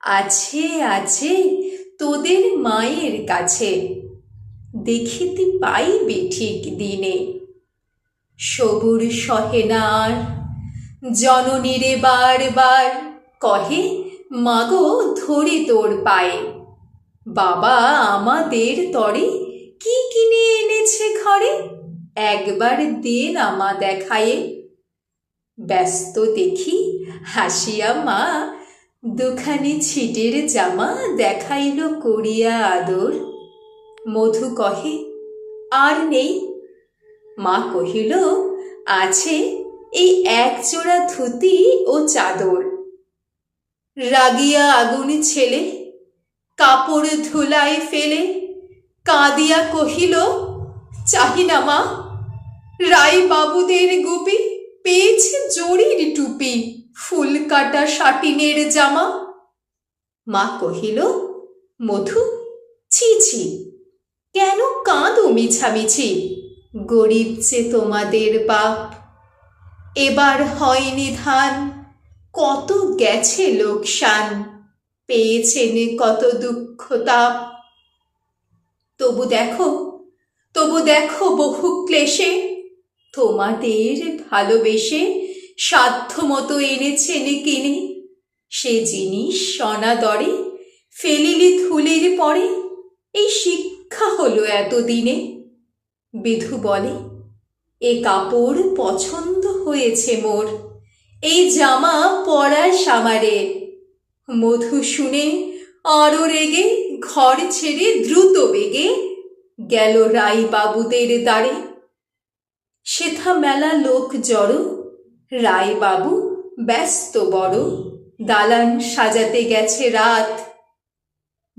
আছে আছে, তোদের মায়ের কাছে। দেখিতে পাইবে ঠিক দিনে। সবুর সহে না আর জননীরে বারবার কহে, মাগো, ধরি তোর পায়ে। বাবা আমাদের তরে কি কিনে এনেছে ঘরে? একবার দেন আমা দেখায়ে। ব্যস্ত দেখি হাসিয়া মা দুখানি ছিটের জামা দেখাইল করিয়া আদর। মধু কহে, আর নেই? মা কহিল, আছে এই এক জোড়া ধুতি ও চাদর। রাগিয়া আগুন ছেলে, কাপড় ধুলায় ফেলে। কাঁদিয়া কহিল চাহিনা মা রায় বাবুদের গুপি, পেয়েছে জরির টুপি। ফুল কাটা সাটিনের জামা। মা কহিল, মধু, ছি ছি, কেন কাঁদো মিছামিছি? গরিব যে তোমাদের বাপ। এবার হয়নি ধান কত গেছে লোকসান, পেয়েছেন কত দুঃখ তাপ। তবু দেখো তবু দেখো বহু ক্লেশে, তোমাদের ভালোবেসে সাধ্য মতো এনেছেন কিনে। সে জিনিস সনাদরে ফেলিলি ধুলির পরে, এই শিক্ষা হলো এতদিনে। বিধু বলে, এ কাপড় পছন্দ হয়েছে মোর, এই জামা পরায় সামারে মধু শুনে আরও রেগে ঘর ছেড়ে দ্রুত বেগে গেল রাই বাবুদের দ্বারে। সেথা মেলা লোক জড়ো রায় বাবু ব্যস্ত বড়, দালান সাজাতে গেছে রাত।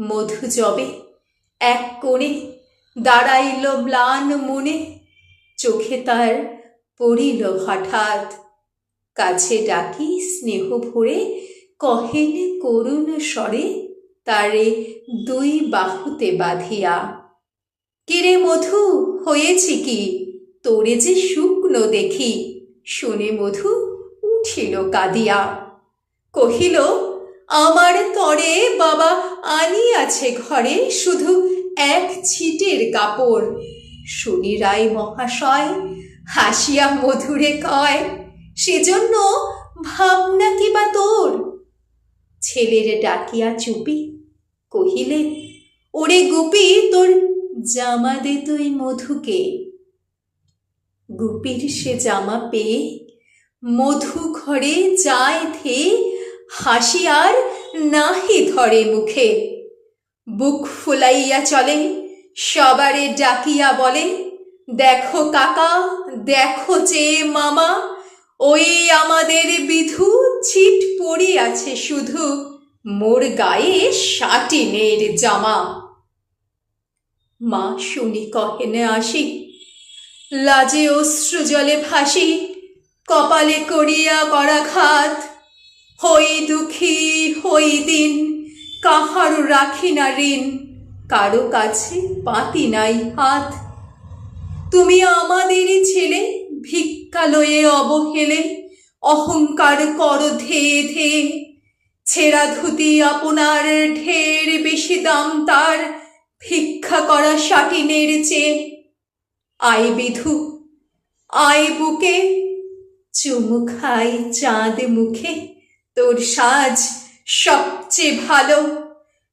মধু জবে, এক কোণে দাঁড়াইল ম্লান মনে, চোখে তার পড়িল হঠাৎ। কাছে ডাকি স্নেহ ভরে, কহেন করুণ স্বরে, তারে দুই বাহুতে বাঁধিয়া। কিরে মধু, হয়েছে কি? তোরে যে শুকনো দেখি শুনে মধু উঠিল কাঁদিয়া। কহিল, আমার তরে বাবা আনিয়াছে ঘরে শুধু এক ছিটের কাপড়। শুনি রায় মহাশয়, হাসিয়া মধুরে কয়, সেজন্য ভাবনা কি বা তোর? ছেলের ডাকিয়া চুপি কহিলে, ওরে গুপি, তোর জামা দে তুই মধুকে। গুপির সে জামা পেয়ে মধু ঘরে যায় থে হাসি আর নাহি ধরে মুখে। বুক ফুলাইয়া চলে, সবারে ডাকিয়া বলে, দেখো কাকা, দেখো যে মামা, ওই আমাদের বিধু ছিট পড়িয়াছে শুধু, মোর গায়ে সাটিনের জামা। মা শুনি কহেনে আসি লাজে অশ্রু জলে ভাসি, কপালে করিয়া করাঘাত হই দুঃখী, হই দিন, কাহারও রাখি না ঋণ, কারও কাছে পাতি নাই হাত। তুমি আমাদেরই ছেলে, ভিক্ষালয়ে অবহেলে, অহংকার কর ধেয়ে ধেয়ে ছেঁড়া ধুতি আপনার ঢের বেশি দাম তার, ভিক্ষা করা সাটিনের চেয়ে আয় বিধু, আয় বুকে। চুমু খাই চাঁদ মুখে, তোর সাজ সবচেয়ে ভালো।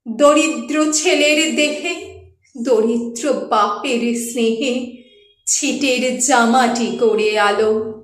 দরিদ্র ছেলের দেহে, দরিদ্র বাপের স্নেহে, ছিটের জামাটি করে আলো।